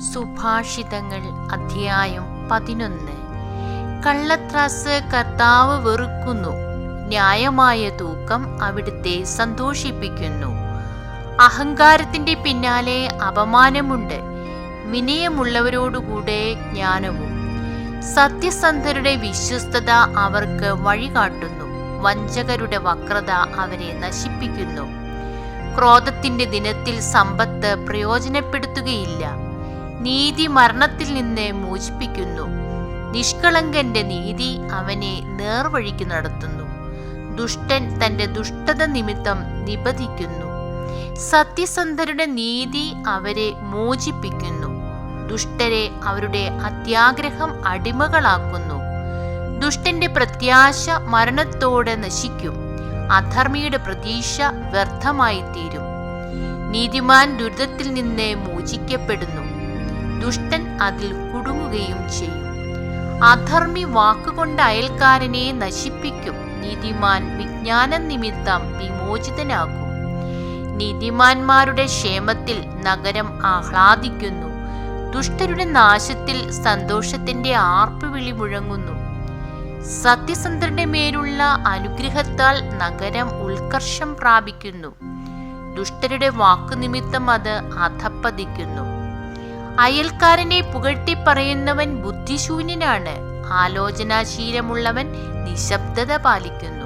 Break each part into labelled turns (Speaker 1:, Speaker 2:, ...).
Speaker 1: സുഭാഷിതങ്ങൾ അധ്യായം പതിനൊന്ന്. കള്ളത്രാസ് കർത്താവ് വെറുക്കുന്നു. ന്യായമായ തൂക്കം അവിടുത്തെ സന്തോഷിപ്പിക്കുന്നു. അഹങ്കാരത്തിന്റെ പിന്നാലെ അപമാനമുണ്ട്. വിനയമുള്ളവരോടുകൂടെ ജ്ഞാനവും. സത്യസന്ധരുടെ വിശ്വസ്തത അവർക്ക് വഴികാട്ടുന്നു. വഞ്ചകരുടെ വക്രത അവരെ നശിപ്പിക്കുന്നു. ക്രോധത്തിന്റെ ദിനത്തിൽ സമ്പത്ത് പ്രയോജനപ്പെടുത്തുകയില്ല. നീതി മരണത്തിൽ നിന്ന് മോചിപ്പിക്കുന്നു. നിഷ്കളങ്കന്റെ നീതി അവനെ നേർവഴിക്ക് നടത്തുന്നു. ദുഷ്ടൻ തന്റെ ദുഷ്ടത നിമിത്തം നിബധിക്കുന്നു സത്യസന്ധരുടെ നീതി അവരെ മോചിപ്പിക്കുന്നു. ദുഷ്ടരെ അവരുടെ അത്യാഗ്രഹം അടിമകളാക്കുന്നു. ദുഷ്ടന്റെ പ്രത്യാശ മരണത്തോടെ നശിക്കും. അധർമ്മിയുടെ പ്രതീക്ഷ വ്യർത്ഥമായി തീരും നീതിമാൻ ദുരിതത്തിൽ നിന്ന് മോചിക്കപ്പെടുന്നു. ദുഷ്ടൻ അതിൽ കുടുങ്ങുകയും ചെയ്യും. അധർമ്മി വാക്കുകൊണ്ട് അയൽക്കാരനെ നശിപ്പിക്കും. നീതിമാൻ വിജ്ഞാനം നിമിത്തം വിമോചിതനാകും. നീതിമാന്മാരുടെ ക്ഷേമത്തിൽ നഗരം ആഹ്ലാദിക്കുന്നു. ദുഷ്ടരുടെ നാശത്തിൽ സന്തോഷത്തിന്റെ ആർപ്പുവിളി മുഴങ്ങുന്നു സത്യസന്ധരുടെ മേലുള്ള അനുഗ്രഹത്താൽ നഗരം ഉത്കർഷം പ്രാപിക്കുന്നു. ദുഷ്ടരുടെ വാക്കുനിമിത്തം അത് അധപ്പതിക്കുന്നു. അയൽക്കാരനെ പുകഴ്ത്തി പറയുന്നവൻ ബുദ്ധിശൂന്യനാണ്. ആലോചനാശീലമുള്ളവൻ നിശബ്ദത പാലിക്കുന്നു.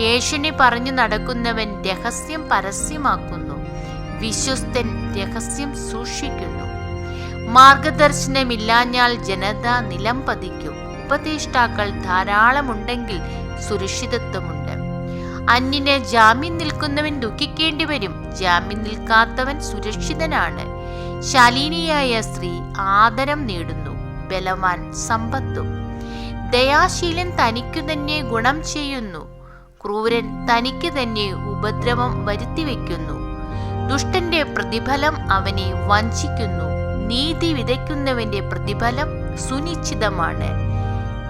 Speaker 1: ഏഷ്യനെ പറഞ്ഞു നടക്കുന്നവൻ രഹസ്യം പരസ്യമാക്കുന്നു. വിശ്വസ്തൻ രഹസ്യം സൂക്ഷിക്കുന്നു. മാർഗദർശനമില്ലാഞ്ഞാൽ ജനത നിലം പതിക്കും. ഉപദേഷ്ടാക്കൾ ധാരാളമുണ്ടെങ്കിൽ സുരക്ഷിതത്വമുണ്ട്. അന്യന് ജാമ്യം നിൽക്കുന്നവൻ ദുഃഖിക്കേണ്ടി വരും ജാമ്യം നിൽക്കാത്തവൻ സുരക്ഷിതനാണ്. ശാലീനിയായ സ്ത്രീ ആദരം നേടുന്നു ബലവാൻ സമ്പത്തും. ദയാശീലൻ തനിക്കു തന്നെ ഗുണം ചെയ്യുന്നു ക്രൂരൻ തനിക്ക് തന്നെ ഉപദ്രവം വരുത്തിവെക്കുന്നു. ദുഷ്ടന്റെ പ്രതിഫലം അവനെ വഞ്ചിക്കുന്നു നീതി വിതയ്ക്കുന്നവന്റെ പ്രതിഫലം സുനിശ്ചിതമാണ്.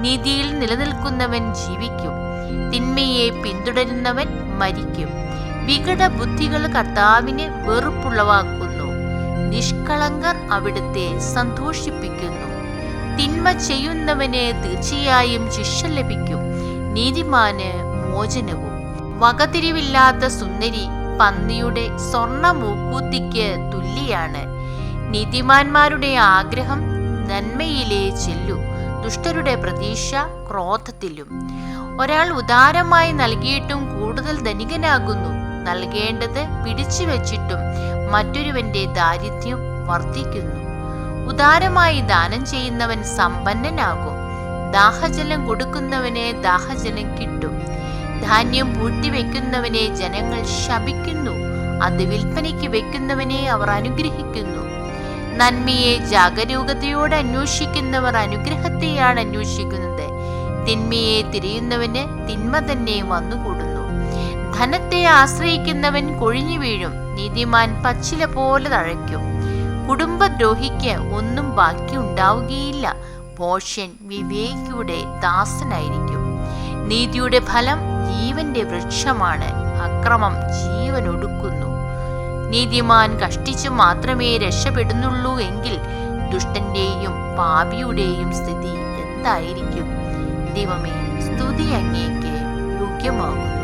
Speaker 1: നീതിയിൽ നിലനിൽക്കുന്നവൻ ജീവിക്കും തിന്മയെ പിന്തുടരുന്നവൻ മരിക്കും. വികട ബുദ്ധികൾ കർത്താവിന് വെറുപ്പുളവാക്കുന്നു. നിഷ്കളങ്കർ അവിടുത്തെ സന്തോഷിപ്പിക്കുന്നു. തിന്മ ചെയ്യുന്നവന് തീർച്ചയായും ശിക്ഷ ലഭിക്കും. നീതിമാന് മോചനവും. വകതിരിവില്ലാത്ത സുന്ദരി പന്നിയുടെ സ്വർണ മൂക്കൂത്തിക്ക് തുല്യാണ്. നീതിമാന്മാരുടെ ആഗ്രഹം നന്മയിലേ ചെല്ലു. ദുഷ്ടരുടെ പ്രതീക്ഷ ക്രോധത്തിലും. ഒരാൾ ഉദാരമായി നൽകിയിട്ടും കൂടുതൽ ധനികനാകുന്നു. നൽകേണ്ടത് പിടിച്ചു വച്ചിട്ടും മറ്റൊരുവന്റെ ദാരിദ്ര്യം വർദ്ധിക്കുന്നു. ഉദാരമായി ദാനം ചെയ്യുന്നവൻ സമ്പന്നനാകും. ദാഹജലം കൊടുക്കുന്നവനെ ദാഹജലം കിട്ടും. ധാന്യം പൂഴ്ത്തിവെക്കുന്നവനെ ജനങ്ങൾ ശപിക്കുന്നു. അത് വിൽപ്പനയ്ക്ക് വെക്കുന്നവനെ അവർ അനുഗ്രഹിക്കുന്നു. നന്മയെ ജാഗരൂകതയോടെ അന്വേഷിക്കുന്നവർ അനുഗ്രഹത്തെയാണ് അന്വേഷിക്കുന്നത്. തിന്മയെ തിരിയുന്നവന് തിന്മ തന്നെ വന്നുകൂടുന്നു. ധനത്തെ ആശ്രയിക്കുന്നവൻ കൊഴിഞ്ഞു വീഴും. നീതിമാൻ പച്ചില പോലെ തഴയ്ക്കും. കുടുംബദ്രോഹിക്ക് ഒന്നും ബാക്കി ഉണ്ടാവുകയില്ല. ഭോഷ്യൻ വിവേകിയുടെ ദാസനായിരിക്കും. നീതിയുടെ ഫലം ജീവന്റെ വൃക്ഷമാണ്. അക്രമം ജീവൻ ഒടുക്കുന്നു നീതിമാൻ കഷ്ടിച്ചു മാത്രമേ രക്ഷപ്പെടുന്നുള്ളൂ എങ്കിൽ ദുഷ്ടന്റെയും പാപിയുടെയും സ്ഥിതി എന്തായിരിക്കും? ദൈവമേ സ്തുതി അങ്ങേക്ക് യോഗ്യമാകുന്നു.